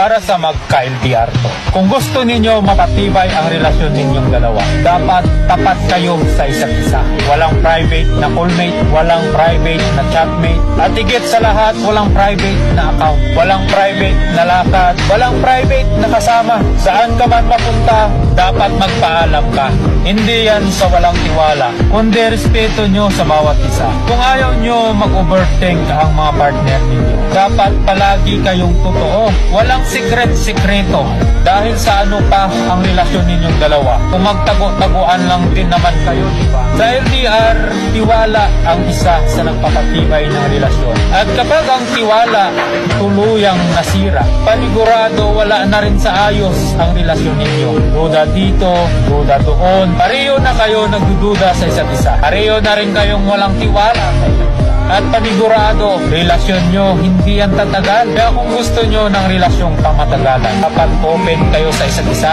para sa magka-LDR to. Kung gusto ninyo mapatibay ang relasyon ninyong dalawa, dapat tapat kayo sa isa't isa. Walang private na callmate, walang private na chatmate, at higit sa lahat, walang private na account, walang private na lakad, walang private na kasama. Saan ka man mapunta, dapat magpaalam ka. Hindi yan sa walang tiwala, kundi respeto nyo sa bawat isa. Kung ayaw nyo mag-overthink ang mga partner ninyo, dapat palagi kayong totoo. Walang secret-sekreto. Dahil sa ano pa ang relasyon ninyong dalawa. Kung magtago-taguan lang din naman kayo, di ba? Sa LDR, tiwala ang isa sa nagpapatibay ng relasyon. At kapag ang tiwala tuluyang nasira, panigurado wala na rin sa ayos ang relasyon ninyo. Duda dito, duda doon. Pareho na kayo nagdududa sa isa't isa. Pareho na rin kayong walang tiwala isa. At panigurado, relasyon nyo hindi yan tatagal. Kaya kung gusto nyo ng relasyong pamatagalan, dapat open kayo sa isa't isa.